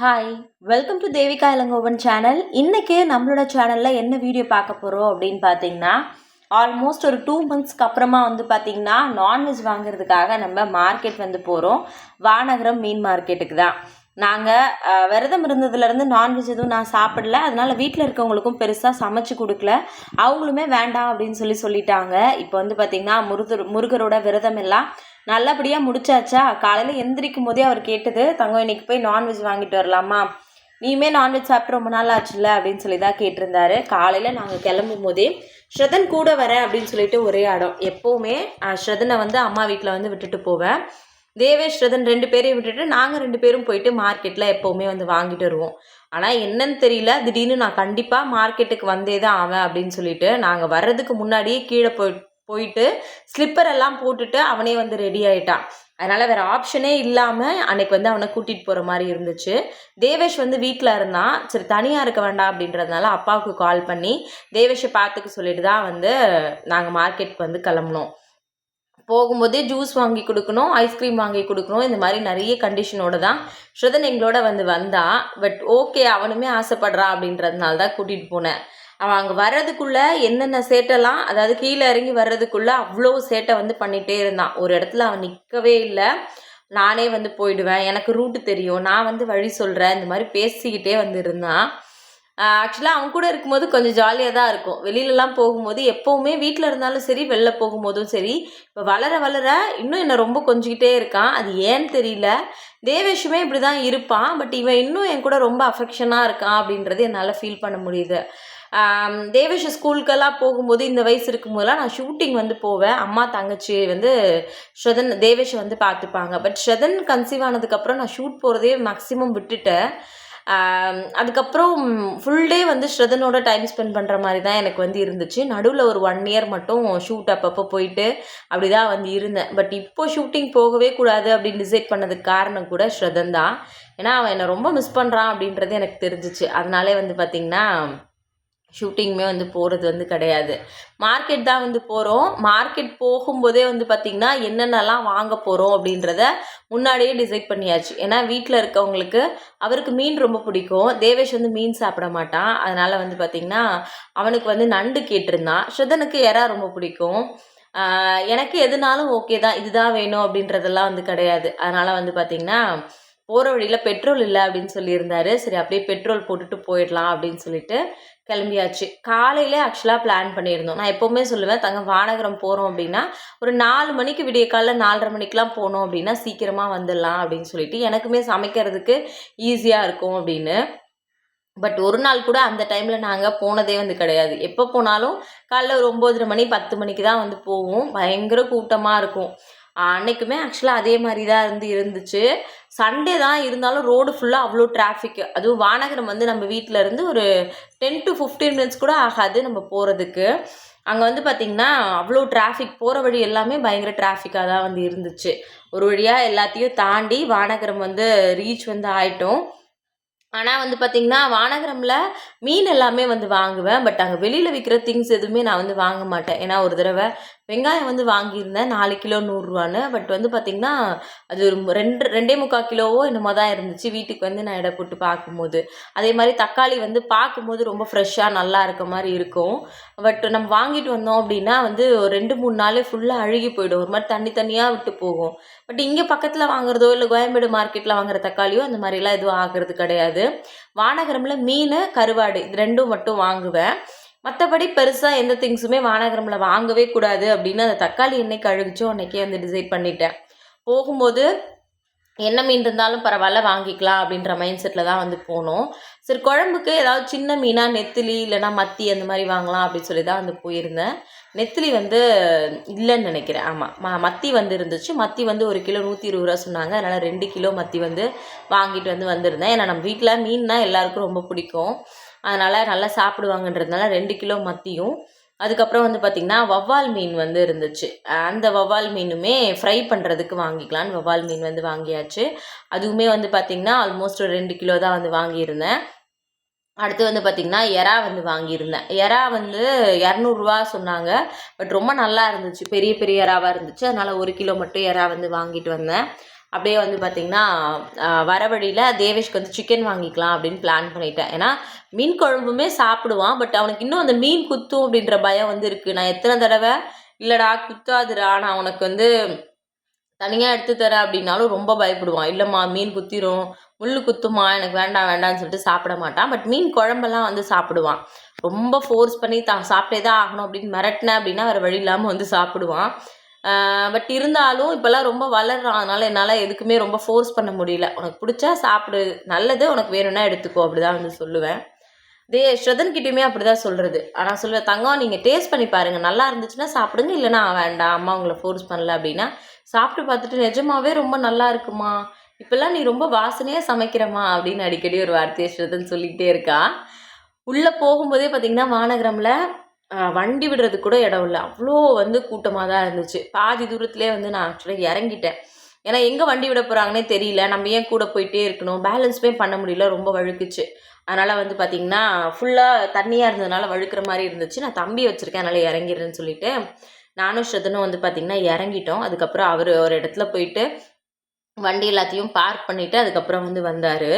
Hi welcome to Devika Ilangovan channel இன்றைக்கி நம்மளோட சேனலில் என்ன வீடியோ பார்க்க போகிறோம் அப்படின்னு பார்த்தீங்கன்னா ஆல்மோஸ்ட் ஒரு டூ மந்த்ஸ்க்கு அப்புறமா வந்து பார்த்திங்கன்னா நான்வெஜ் வாங்குறதுக்காக நம்ம மார்க்கெட் வந்து போகிறோம் வானகரம் மீன் மார்க்கெட்டுக்கு தான். நாங்கள் விரதம் இருந்ததுலேருந்து நான்வெஜ் எதுவும் நான் சாப்பிடல. அதனால் வீட்டில் இருக்கவங்களுக்கும் பெருசாக சமைச்சு கொடுக்கல. அவங்களுமே வேண்டாம் அப்படின்னு சொல்லி சொல்லிட்டாங்க. இப்போ வந்து பார்த்திங்கன்னா முருகர் முருகரோட விரதம் எல்லாம் நல்லபடியாக முடிச்சாச்சா? காலையில் எந்திரிக்கும் போதே அவர் கேட்டது தங்கம் இன்னைக்கு போய் நான்வெஜ் வாங்கிட்டு வரலாமா? நீயுமே நான்வெஜ் சாப்பிட்டு ரொம்ப நாள் ஆச்சுல்ல? அப்படின்னு சொல்லி தான் கேட்டிருந்தாரு. காலையில் நாங்கள் கிளம்பும் போதே ஸ்ரதன் கூட வரேன் அப்படின்னு சொல்லிட்டு ஒரே இடம் எப்போவுமே ஸ்ரதனை வந்து அம்மா வீட்டில் வந்து விட்டுட்டு போவேன். தேவேஷ் ஸ்ரதன் ரெண்டு பேரையும் விட்டுட்டு நாங்கள் ரெண்டு பேரும் போயிட்டு மார்க்கெட்டில் எப்போவுமே வந்து வாங்கிட்டு வருவோம். ஆனால் என்னன்னு தெரியல. திடீர்னு நான் கண்டிப்பாக மார்க்கெட்டுக்கு வந்தே தான் ஆவேன் அப்படின்னு சொல்லிட்டு நாங்கள் வர்றதுக்கு முன்னாடியே கீழே போய் போயிட்டு ஸ்லிப்பர் எல்லாம் போட்டுட்டு அவனே வந்து ரெடி ஆயிட்டான். அதனால் வேறு ஆப்ஷனே இல்லாமல் அன்னைக்கு வந்து அவனை கூட்டிகிட்டு போகிற மாதிரி இருந்துச்சு. தேவேஷ் வந்து வீட்டில் இருந்தான். சரி தனியாக இருக்க வேண்டாம் அப்படின்றதுனால அப்பாவுக்கு கால் பண்ணி தேவேஷை பார்த்துக்க சொல்லிட்டு தான் வந்து நாங்கள் மார்க்கெட்டுக்கு வந்து கிளம்புனோம். போகும்போதே ஜூஸ் வாங்கி கொடுக்கணும் ஐஸ்கிரீம் வாங்கி கொடுக்கணும் இந்த மாதிரி நிறைய கண்டிஷனோட தான் ஸ்ருதன் எங்களோட வந்து வந்தா. பட் ஓகே அவனுமே ஆசைப்படுறான் அப்படின்றதுனால தான் கூட்டிகிட்டு போனேன். அவன் அங்கே வர்றதுக்குள்ளே என்னென்ன சேட்டெல்லாம் அதாவது கீழே இறங்கி வர்றதுக்குள்ளே அவ்வளோ சேட்டை வந்து பண்ணிகிட்டே இருந்தான். ஒரு இடத்துல அவன் நிற்கவே இல்லை. நானே வந்து போயிடுவேன். எனக்கு ரூட்டு தெரியும். நான் வந்து வழி சொல்கிறேன் இந்த மாதிரி பேசிக்கிட்டே வந்து இருந்தான். ஆக்சுவலாக அவன் கூட இருக்கும்போது கொஞ்சம் ஜாலியாக தான் இருக்கும். வெளியிலலாம் போகும்போது எப்போவுமே வீட்டில் இருந்தாலும் சரி வெளில போகும்போதும் சரி இப்போ வளர வளர இன்னும் என்னை ரொம்ப கொஞ்சிக்கிட்டே இருக்கான். அது ஏன்னு தெரியல. தேவேஷுமே இப்படி தான் இருப்பான். பட் இவன் இன்னும் என் கூட ரொம்ப அஃபெக்ஷனாக இருக்கான் அப்படின்றது என்னால் ஃபீல் பண்ண முடியுது. தேவேஷ் ஸ்கூலுக்கெல்லாம் போகும்போது இந்த வயசு இருக்கும்போதெல்லாம் நான் ஷூட்டிங் வந்து போவேன். அம்மா தங்கச்சி வந்து ஸ்ரதன் தேவேஷை வந்து பார்த்துப்பாங்க. பட் ஸ்ரதன் கன்சீவ் ஆனதுக்கப்புறம் நான் ஷூட் போகிறதே மேக்ஸிமம் விட்டுட்டேன். அதுக்கப்புறம் ஃபுல் டே வந்து ஸ்ரதனோட டைம் ஸ்பெண்ட் பண்ணுற மாதிரி தான் எனக்கு வந்து இருந்துச்சு. நடுவில் ஒரு ஒன் இயர் மட்டும் ஷூட் அப்பப்போ போயிட்டு அப்படி தான் வந்து இருந்தேன். பட் இப்போ ஷூட்டிங் போகவே கூடாது அப்படின்னு டிசைட் பண்ணதுக்கு காரணம் கூட ஸ்ரதன் தான். ஏன்னா அவன் என்னை ரொம்ப மிஸ் பண்ணுறான் அப்படின்றது எனக்கு தெரிஞ்சிச்சு. அதனாலே வந்து பார்த்திங்கன்னா ஷூட்டிங்குமே வந்து போகிறது வந்து கிடையாது. மார்க்கெட் தான் வந்து போகிறோம் மார்க்கெட் போகும்போதே வந்து பார்த்திங்கன்னா என்னென்னலாம் வாங்க போகிறோம் அப்படின்றத முன்னாடியே டிசைட் பண்ணியாச்சு. ஏன்னா வீட்டில் இருக்கவங்களுக்கு அவருக்கு மீன் ரொம்ப பிடிக்கும். தேவேஷ் வந்து மீன் சாப்பிட மாட்டான். அதனால் வந்து பார்த்திங்கன்னா அவனுக்கு வந்து நண்டு கேட்டிருந்தான். ஸ்ருதனுக்கு எறா ரொம்ப பிடிக்கும். எனக்கு எதுனாலும் ஓகே தான். இதுதான் வேணும் அப்படின்றதெல்லாம் வந்து கிடையாது. அதனால் வந்து பார்த்திங்கன்னா போகிற வழியில் பெட்ரோல் இல்லை அப்படின்னு சொல்லியிருந்தாரு. சரி அப்படியே பெட்ரோல் போட்டுட்டு போயிடலாம் அப்படின்னு சொல்லிட்டு கிளம்பியாச்சு. காலையிலே ஆக்சுவலாக பிளான் பண்ணியிருந்தோம். நான் எப்போவுமே சொல்லுவேன் தங்க வானகரம் போகிறோம் அப்படின்னா ஒரு நாலு மணிக்கு விடிய காலைல நாலரை மணிக்கெலாம் போனோம் அப்படின்னா சீக்கிரமாக வந்துடலாம் அப்படின்னு சொல்லிட்டு எனக்குமே சமைக்கிறதுக்கு ஈஸியாக இருக்கும் அப்படின்னு. பட் ஒரு நாள் கூட அந்த டைமில் நாங்கள் போனதே வந்து கிடையாது. எப்போ போனாலும் காலைல ஒரு ஒம்போதரை மணி பத்து மணிக்கு தான் வந்து போவோம். பயங்கர கூட்டமாக இருக்கும். அன்னைக்குமே ஆக்சுவலாக அதே மாதிரி தான் இருந்து இருந்துச்சு. சண்டே தான் இருந்தாலும் ரோடு ஃபுல்லாக அவ்வளோ டிராஃபிக் அதுவும் வானகரம் வந்து நம்ம வீட்டில் இருந்து ஒரு டென் டு ஃபிஃப்டீன் மினிட்ஸ் கூட ஆகாது நம்ம போகிறதுக்கு அங்கே வந்து பார்த்திங்கன்னா அவ்வளோ டிராஃபிக் போகிற வழி எல்லாமே பயங்கர டிராஃபிக்காக தான் வந்து இருந்துச்சு. ஒரு வழியாக எல்லாத்தையும் தாண்டி வானகரம் வந்து ரீச் வந்து ஆயிட்டோம். ஆனால் வந்து பார்த்திங்கன்னா வானகரமில் மீன் எல்லாமே வந்து வாங்குவேன். பட் அங்கே வெளியில் விற்கிற திங்ஸ் எதுவுமே நான் வந்து வாங்க மாட்டேன். ஏன்னா ஒரு தடவை வெங்காயம் வந்து வாங்கியிருந்தேன். நாலு கிலோ நூறுரூவான்னு பட் வந்து பார்த்திங்கன்னா அது ஒரு ரெண்டு ரெண்டே முக்கால் கிலோவோ என்னமோ தான் இருந்துச்சு. வீட்டுக்கு வந்து நான் இடம் போட்டு பார்க்கும்போது. அதே மாதிரி தக்காளி வந்து பார்க்கும்போது ரொம்ப ஃப்ரெஷ்ஷாக நல்லா இருக்க மாதிரி இருக்கும். பட் நம்ம வாங்கிட்டு வந்தோம் அப்படின்னா வந்து ஒரு ரெண்டு மூணு நாளே ஃபுல்லாக அழுகி போயிடும். ஒரு மாதிரி தண்ணி தண்ணியாக விட்டு போகும். பட் இங்கே பக்கத்தில் வாங்குறதோ இல்லை கோயம்பேடு மார்க்கெட்டில் வாங்குற தக்காளியோ அந்த மாதிரிலாம் எதுவும் ஆகிறது கிடையாது. வானகரமில் மீன் கருவாடு இது ரெண்டும் மட்டும் வாங்குவேன். மற்றபடி பெருசாக எந்த திங்ஸுமே வானகரமில் வாங்கவே கூடாது அப்படின்னு அந்த தக்காளி என்னைக்கு அழுகுச்சோ அன்னைக்கே வந்து டிசைட் பண்ணிட்டேன். போகும்போது என்ன மீன் இருந்தாலும் பரவாயில்ல வாங்கிக்கலாம் அப்படின்ற மைண்ட் செட்டில் தான் வந்து போனோம். சரி குழம்புக்கு ஏதாவது சின்ன மீனாக நெத்திலி இல்லைன்னா மத்தி அந்த மாதிரி வாங்கலாம் அப்படின்னு சொல்லி தான் வந்து போயிருந்தேன். நெத்திலி வந்து இல்லைன்னு நினைக்கிறேன். ஆமாம் ம மத்தி வந்து இருந்துச்சு. மத்தி வந்து ஒரு கிலோ நூற்றி இருபது ரூபா சொன்னாங்க. அதனால் ரெண்டு கிலோ மத்தி வந்து வாங்கிட்டு வந்து வந்திருந்தேன். ஏன்னா நம்ம வீட்டில் மீன்னா எல்லாருக்கும் ரொம்ப பிடிக்கும். அதனால் நல்லா சாப்பிடுவாங்கன்றதுனால ரெண்டு கிலோ மத்தியும். அதுக்கப்புறம் வந்து பார்த்திங்கன்னா வவ்வால் மீன் வந்து இருந்துச்சு. அந்த வவ்வால் மீனுமே ஃப்ரை பண்ணுறதுக்கு வாங்கிக்கலான்னு வவ்வால் மீன் வந்து வாங்கியாச்சு. அதுவுமே வந்து பார்த்திங்கன்னா ஆல்மோஸ்ட் ஒரு ரெண்டு கிலோ தான் வந்து வாங்கியிருந்தேன். அடுத்து வந்து பார்த்திங்கன்னா எறா வந்து வாங்கியிருந்தேன். எறா வந்து இரநூறுவா சொன்னாங்க. பட் ரொம்ப நல்லா இருந்துச்சு. பெரிய பெரிய எறாவாக இருந்துச்சு. அதனால் ஒரு கிலோ மட்டும் எறா வந்து வாங்கிட்டு வந்தேன். அப்படியே வந்து பார்த்திங்கன்னா வர வழியில் தேவேஷ்க்கு வந்து சிக்கன் வாங்கிக்கலாம் அப்படின்னு பிளான் பண்ணிட்டேன். ஏன்னா மீன் குழம்புமே சாப்பிடுவான் பட் அவனுக்கு இன்னும் அந்த மீன் குத்தும் அப்படின்ற பயம் வந்து இருக்குது நான் எத்தனை தடவை இல்லைடா குத்தாதுடா நான் உனக்கு வந்து தனியாக எடுத்து தரேன் அப்படின்னாலும் ரொம்ப பயப்படுவான். இல்லைம்மா மீன் குத்திரும் முள் குத்துமா எனக்கு வேண்டாம் வேண்டாம்னு சொல்லிட்டு சாப்பிட மாட்டான். பட் மீன் குழம்பெல்லாம் வந்து சாப்பிடுவான். ரொம்ப ஃபோர்ஸ் பண்ணி தான் சாப்பிட்டே தான் ஆகணும் அப்படின்னு மிரட்டினேன் அப்படின்னா வேறு வழி இல்லாமல் வந்து சாப்பிடுவான். பட் இருந்தாலும் இப்போல்லாம் ரொம்ப வளர்றான். அதனால் என்னால் எதுக்குமே ரொம்ப ஃபோர்ஸ் பண்ண முடியல. உனக்கு பிடிச்சா சாப்பிடு. நல்லது உனக்கு வேணும்னா எடுத்துக்கோ. அப்படி தான் வந்து சொல்லுவேன். தே ஸ்ரதன்கிட்டையுமே அப்படி தான் சொல்கிறது ஆனால் சொல்லுவேன் தங்கம் நீங்கள் டேஸ்ட் பண்ணி பாருங்கள் நல்லா இருந்துச்சுன்னா சாப்பிடுங்க. இல்லைனா வேண்டாம். அம்மா உங்களை ஃபோர்ஸ் பண்ணல அப்படின்னா சாப்பிட்டு பார்த்துட்டு நிஜமாவே ரொம்ப நல்லா இருக்குமா? இப்போல்லாம் நீ ரொம்ப வாசனையாக சமைக்கிறம்மா அப்படின்னு அடிக்கடி ஒரு வார்த்தையை ஸ்ரதன் சொல்லிக்கிட்டே இருக்கா. உள்ளே போகும்போதே பார்த்திங்கன்னா வானகரமில் வண்டி விடுறதுக்கு கூட இடம் இல்லை. அவ்வளோ வந்து கூட்டமாக தான் இருந்துச்சு. பாதி தூரத்துலேயே வந்து நான் ஆக்சுவலாக இறங்கிட்டேன். ஏன்னா எங்கே வண்டி விட போகிறாங்கன்னே தெரியல. நம்ம ஏன் கூட போயிட்டே இருக்கணும்? பேலன்ஸுமே பண்ண முடியல. ரொம்ப வழுக்குச்சு. அதனால் வந்து பார்த்திங்கன்னா ஃபுல்லாக தண்ணியாக இருந்ததுனால வழுக்கிற மாதிரி இருந்துச்சு. நான் தம்பி வச்சுருக்கேன். அதனால் இறங்கிடுறேன்னு சொல்லிட்டு நானும் ஸ்ரதனும் வந்து பார்த்திங்கன்னா இறங்கிட்டோம். அதுக்கப்புறம் அவர் ஒரு இடத்துல போயிட்டு வண்டி எல்லாத்தையும் பார்க் பண்ணிவிட்டு அதுக்கப்புறம் வந்து வந்தார்.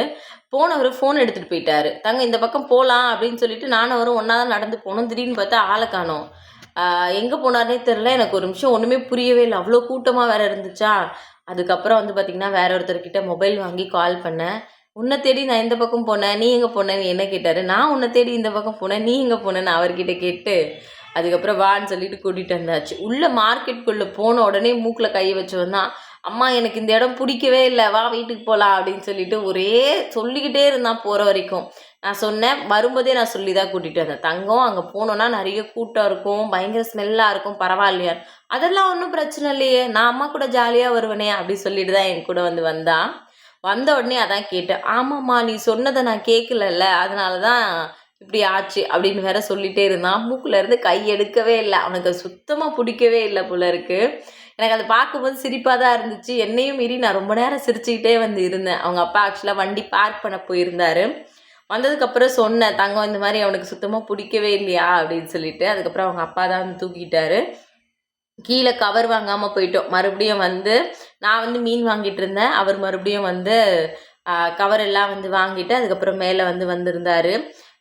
போனவர் ஃபோன் எடுத்துகிட்டு போயிட்டார். தங்க இந்த பக்கம் போகலாம் அப்படின்னு சொல்லிட்டு நானும் அவரும் ஒன்றா தான் நடந்து போனோம். திடீர்னு பார்த்தா ஆளை காணோம். எங்கே போனார்னே தெரில எனக்கு ஒரு நிமிஷம் ஒன்றுமே புரியவே இல்லை. அவ்வளோ கூட்டமாக வேறு இருந்துச்சா? அதுக்கப்புறம் வந்து பார்த்திங்கன்னா வேற ஒருத்தர்கிட்ட மொபைல் வாங்கி கால் பண்ணேன். உன்னை தேடி நான் இந்த பக்கம் போனேன். நீ எங்கே போனேன்னு என்ன கேட்டார்? நான் உன்னை தேடி இந்த பக்கம் போனேன். நீ எங்கே போனேன்னு அவர்கிட்ட கேட்டு அதுக்கப்புறம் வான்னு சொல்லிட்டு கூட்டிகிட்டு வந்தாச்சு. உள்ளே மார்க்கெட்டுக்குள்ளே போன உடனே மூக்கில் கையை வச்சு வந்தான் அம்மா எனக்கு இந்த இடம் பிடிக்கவே இல்லை. வா வீட்டுக்கு போகலாம் அப்படின்னு சொல்லிட்டு ஒரே சொல்லிக்கிட்டே இருந்தான் போகிற வரைக்கும். நான் சொன்னேன் வரும்போதே நான் சொல்லி தான் கூட்டிகிட்டு வந்தேன். தங்கம் அங்கே போனோன்னா நிறைய கூட்டம் இருக்கும். பயங்கர ஸ்மெல்லாக இருக்கும். பரவாயில்லையா? அதெல்லாம் ஒன்றும் பிரச்சனை இல்லையே. நான் அம்மா கூட ஜாலியாக வருவேனே அப்படி சொல்லிட்டு தான் என் கூட வந்து வந்தான் வந்த உடனே அதான் கேட்டேன். ஆமாம்மா நீ சொன்னதை நான் கேட்கலல்ல. அதனால தான் இப்படி ஆச்சு அப்படின்னு வேற சொல்லிட்டே இருந்தான். மூக்குல இருந்து கை எடுக்கவே இல்லை. அவனுக்கு சுத்தமாக பிடிக்கவே இல்லை போல இருக்குது எனக்கு அதை பார்க்கும்போது சிரிப்பாக தான் இருந்துச்சு. என்னையும் மீறி நான் ரொம்ப நேரம் சிரிச்சுக்கிட்டே வந்து இருந்தேன். அவங்க அப்பா ஆக்சுவலாக வண்டி பார்க் பண்ண போயிருந்தாரு. வந்ததுக்கப்புறம் சொன்னேன் தங்கம் இந்த மாதிரி அவனுக்கு சுத்தமாக பிடிக்கவே இல்லையா? அப்படின்னு சொல்லிட்டு. அதுக்கப்புறம் அவங்க அப்பா தான் வந்து தூக்கிட்டாரு. கீழே கவர் வாங்காமல் போயிட்டோம். மறுபடியும் வந்து நான் வந்து மீன் வாங்கிட்டு இருந்தேன். அவர் மறுபடியும் வந்து கவர் எல்லாம் வந்து வாங்கிட்டு அதுக்கப்புறம் மேலே வந்து வந்திருந்தார்.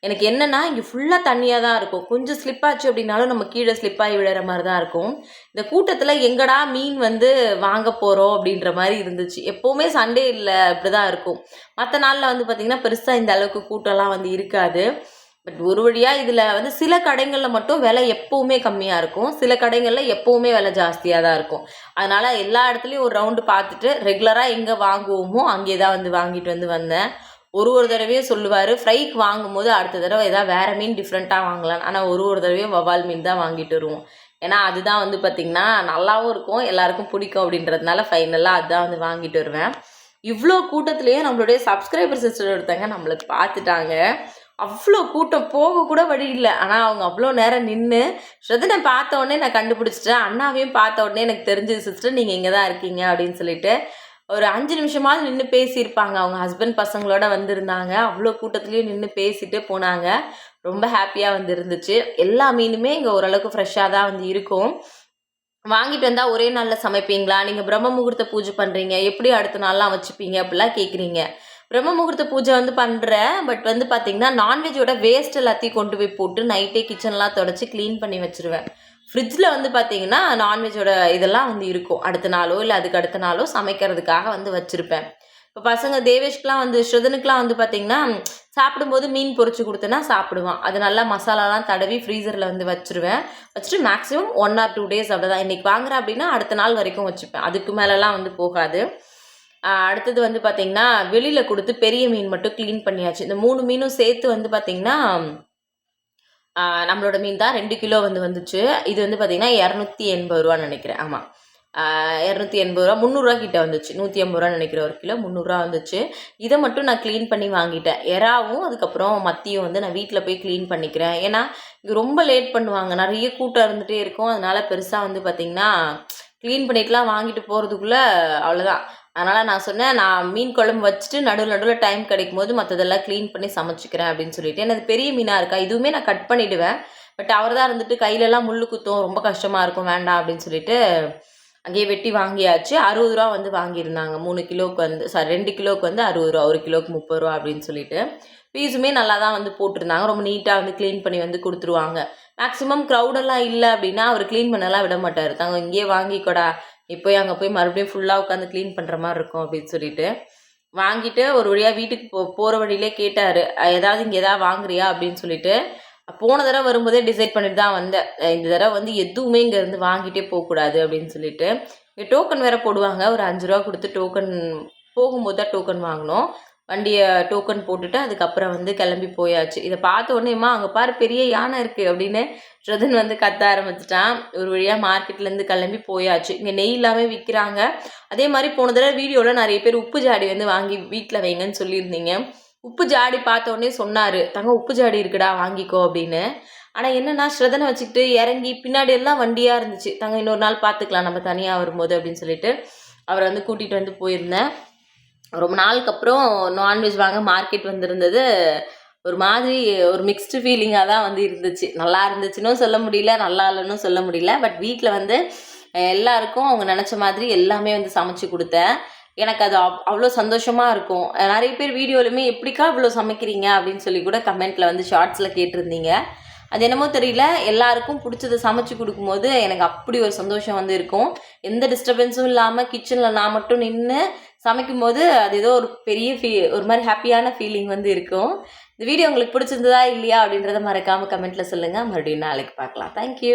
எனக்கு என்னென்னா இங்கே ஃபுல்லாக தண்ணியாக தான் இருக்கும். கொஞ்சம் ஸ்லிப் ஆச்சு அப்படின்னாலும் நம்ம கீழே ஸ்லிப்பாகி விழுற மாதிரி தான் இருக்கும். இந்த கூட்டத்தில் எங்கடா மீன் வந்து வாங்க போகிறோம் அப்படின்ற மாதிரி இருந்துச்சு. எப்போவுமே சண்டே இல்லை இப்படி தான் இருக்கும். மற்ற நாளில் வந்து பார்த்திங்கன்னா பெருசாக இந்த அளவுக்கு கூட்டம்லாம் வந்து இருக்காது. பட் ஒரு வழியாக இதில் வந்து சில கடைகளில் மட்டும் விலை எப்போவுமே கம்மியாக இருக்கும். சில கடைகளில் எப்போவுமே விலை ஜாஸ்தியாக தான் இருக்கும். அதனால் எல்லா இடத்துலையும் ஒரு ரவுண்டு பார்த்துட்டு ரெகுலராக எங்கே வாங்குவோமோ அங்கே தான் வந்து வாங்கிட்டு வந்து வந்தேன். ஒரு ஒரு தடவையும் சொல்லுவார். ஃப்ரைக்கு வாங்கும்போது அடுத்த தடவை எதாவது வேறு மீன் டிஃப்ரெண்ட்டாக வாங்கலாம் ஆனால் ஒரு ஒரு தடவையும் வவால் மீன் தான் வாங்கிட்டு வருவோம். ஏன்னா அதுதான் வந்து பார்த்திங்கன்னா நல்லாவும் இருக்கும் எல்லாருக்கும் பிடிக்கும் அப்படின்றதுனால ஃபைனலாக அதுதான் வந்து வாங்கிட்டு வருவேன். இவ்வளோ கூட்டத்துலேயே நம்மளுடைய சப்ஸ்கிரைபர் சிஸ்டர் ஒருத்தங்க நம்மளுக்கு பார்த்துட்டாங்க அவ்வளோ கூட்டம் போக கூட வழி இல்லை. ஆனால் அவங்க அவ்வளோ நேரம் நின்று ஸ்ரதனை பார்த்த உடனே நான் கண்டுபிடிச்சிட்டேன். அண்ணாவையும் பார்த்த உடனே எனக்கு தெரிஞ்சது சிஸ்டர் நீங்கள் இங்கே தான் இருக்கீங்க. அப்படின்னு சொல்லிட்டு ஒரு அஞ்சு நிமிஷமாவது நின்று பேசியிருப்பாங்க. அவங்க ஹஸ்பண்ட் பசங்களோட வந்திருந்தாங்க. அவ்வளோ கூட்டத்துலேயும் நின்று பேசிட்டு போனாங்க. ரொம்ப ஹாப்பியாக வந்து இருந்துச்சு எல்லா மீனுமே இங்கே ஓரளவுக்கு ஃப்ரெஷ்ஷாக தான் வந்து இருக்கும். வாங்கிட்டு வந்தால் ஒரே நாளில் சமைப்பீங்களா? நீங்கள் பிரம்ம முகூர்த்த பூஜை பண்ணுறீங்க எப்படி அடுத்த நாள்லாம் வச்சுப்பீங்க? அப்படிலாம் கேட்குறீங்க பிரம்ம முகூர்த்த பூஜை வந்து பண்ணுறேன் பட் வந்து பார்த்திங்கன்னா நான்வெஜ்ஜோட வேஸ்ட் எல்லாத்தையும் கொண்டு போய் போட்டு நைட்டே கிச்சன்லாம் தொடச்சி க்ளீன் பண்ணி வச்சுருவேன். ஃப்ரிட்ஜில் வந்து பார்த்தீங்கன்னா நான்வெஜ்ஜோட இதெல்லாம் வந்து இருக்கும். அடுத்த நாளோ இல்லை அதுக்கு அடுத்த நாளோ சமைக்கிறதுக்காக வந்து வச்சுருப்பேன். இப்போ பசங்க தேவேஷ்க்குலாம் வந்து ஸ்ருதனுக்குலாம் வந்து பார்த்திங்கன்னா சாப்பிடும்போது மீன் பொறிச்சு கொடுத்தேன்னா சாப்பிடுவான். அது நல்லா மசாலாலாம் தடவி ஃப்ரீசரில் வந்து வச்சுருவேன். வச்சுட்டு maximum one or two days அவ்வளோதான் இன்றைக்கி வாங்குறேன் அப்படின்னா அடுத்த நாள் வரைக்கும் வச்சுப்பேன். அதுக்கு மேலெலாம் வந்து போகாது. அடுத்தது வந்து பார்த்திங்கன்னா வெளியில் கொடுத்து பெரிய மீன் மட்டும் க்ளீன் பண்ணியாச்சு. இந்த மூணு மீனும் சேர்த்து வந்து பார்த்திங்கன்னா நம்மளோட மீன் தான் ரெண்டு கிலோ வந்து வந்துச்சு. இது வந்து பார்த்திங்கன்னா இரநூத்தி எண்பது ரூபான்னு நினைக்கிறேன். ஆமாம் இரநூத்தி எண்பது ரூபா முந்நூறுரூவா கிட்டே வந்துச்சு. நூற்றி ஐம்பது ரூபா நினைக்கிறேன் ஒரு கிலோ முந்நூறுரூவா வந்துச்சு. இதை மட்டும் நான் க்ளீன் பண்ணி வாங்கிட்டேன். எறாவும் அதுக்கப்புறம் மத்தியும் வந்து நான் வீட்டில் போய் க்ளீன் பண்ணிக்கிறேன். ஏன்னா இங்கே ரொம்ப லேட் பண்ணுவாங்க. நிறைய கூட்டம் இருந்துகிட்டே இருக்கும். அதனால் பெருசாக வந்து பார்த்திங்கன்னா க்ளீன் பண்ணிட்டுலாம் வாங்கிட்டு போகிறதுக்குள்ளே அவ்வளோதான் அதனால் நான் சொன்னேன் நான் மீன் குழம்பு வச்சுட்டு நடுவில் நடுவில் டைம் கிடைக்கும் போது மற்றதெல்லாம் க்ளீன் பண்ணி சமைச்சிக்கிறேன் அப்படின்னு சொல்லிட்டு. எனக்கு பெரிய மீனாக இருக்கா இதுவுமே நான் கட் பண்ணிவிடுவேன் பட் அவர் தான் இருந்துட்டு கையிலலாம் முள் குத்தும் ரொம்ப கஷ்டமாக இருக்கும் வேண்டாம் அப்படின்னு சொல்லிட்டு அங்கேயே வெட்டி வாங்கியாச்சு. அறுபது ரூபா வந்து வாங்கியிருந்தாங்க. மூணு கிலோவுக்கு வந்து சாரி ரெண்டு கிலோவுக்கு வந்து அறுபது ரூபா ஒரு கிலோவுக்கு முப்பது ரூபா அப்படின்னு சொல்லிட்டு. பீஸுமே நல்லா தான் வந்து போட்டிருந்தாங்க. ரொம்ப நீட்டாக வந்து க்ளீன் பண்ணி வந்து கொடுத்துருவாங்க. மேக்ஸிமம் க்ரௌடெல்லாம் இல்லை அப்படின்னா அவர் க்ளீன் பண்ணலாம் விட மாட்டார். தாங்க இங்கேயே வாங்கிக்கூடா. இப்போ அங்கே போய் மறுபடியும் ஃபுல்லாக உட்காந்து க்ளீன் பண்ணுற மாதிரி இருக்கும் அப்படின்னு சொல்லிட்டு வாங்கிட்டு ஒரு வழியாக வீட்டுக்கு போ போகிற வழியிலே கேட்டார் ஏதாவது இங்கே எதாவது வாங்குறியா? அப்படின்னு சொல்லிட்டு போன தடவை வரும்போதே டிசைட் பண்ணிட்டு தான் வந்தேன். இந்த தடவை வந்து எதுவுமே இங்கேருந்து வாங்கிட்டே போகக்கூடாது அப்படின்னு சொல்லிட்டு இங்கே டோக்கன் வேறு போடுவாங்க ஒரு அஞ்சு ரூபா கொடுத்து டோக்கன் போகும்போது தான் டோக்கன் வாங்கினோம் வண்டியை டோக்கன் போட்டுட்டு அதுக்கப்புறம் வந்து கிளம்பி போயாச்சு. இதை பார்த்த உடனேம்மா அங்கே பாரு பெரிய யானை இருக்குது அப்படின்னு ஸ்ரதன் வந்து கத்த ஆரம்பிச்சிட்டான். ஒரு வழியாக மார்க்கெட்லேருந்து கிளம்பி போயாச்சு. இங்கே நெய் இல்லாமல் விற்கிறாங்க அதே மாதிரி போன தடவை வீடியோவில் நிறைய பேர் உப்பு ஜாடி வந்து வாங்கி வீட்டில் வைங்கன்னு சொல்லியிருந்தீங்க. உப்பு ஜாடி பார்த்த உடனே சொன்னார் தங்க உப்பு ஜாடி இருக்குடா வாங்கிக்கோ அப்படின்னு. ஆனால் என்னென்னா ஸ்ரதனை வச்சுக்கிட்டு இறங்கி பின்னாடி எல்லாம் வண்டியாக இருந்துச்சு. தங்க இன்னொரு நாள் பார்த்துக்கலாம். நம்ம தனியாக வரும்போது அப்படின்னு சொல்லிட்டு அவரை வந்து கூட்டிகிட்டு வந்து போயிருந்தேன். ரொம்ப நாளுக்கு அப்புறம் நான்வெஜ் வாங்க மார்க்கெட் வந்திருந்தது. ஒரு மாதிரி ஒரு மிக்ஸ்டு ஃபீலிங்காக தான் வந்து இருந்துச்சு. நல்லா இருந்துச்சுன்னும் சொல்ல முடியல நல்லா இல்லைன்னு சொல்ல முடியல. பட் வீட்டில் வந்து எல்லாருக்கும் அவங்க நினச்ச மாதிரி எல்லாமே வந்து சமைச்சு கொடுத்தேன். எனக்கு அது அவ் அவ்வளோ சந்தோஷமாக இருக்கும். நிறைய பேர் வீடியோலையுமே எப்படிக்கா இவ்வளோ சமைக்கிறீங்க? அப்படின்னு சொல்லி கூட கமெண்ட்டில் வந்து ஷார்ட்ஸில் கேட்டிருந்தீங்க. அது என்னமோ தெரியல. எல்லாருக்கும் பிடிச்சதை சமைச்சு கொடுக்கும்போது எனக்கு அப்படி ஒரு சந்தோஷம் வந்து இருக்கும். எந்த டிஸ்டர்பன்ஸும் இல்லாமல் கிச்சனில் நான் மட்டும் நின்று சமைக்கும்போது அது ஏதோ ஒரு பெரிய ஃபீ ஒரு மாதிரி ஹாப்பியான ஃபீலிங் வந்து இருக்கும். இந்த வீடியோ உங்களுக்கு பிடிச்சிருந்ததா இல்லையா அப்படின்றத மறக்காமல் கமெண்ட்டில் சொல்லுங்கள் மறுபடியும் நாளைக்கு பார்க்கலாம். தேங்க்யூ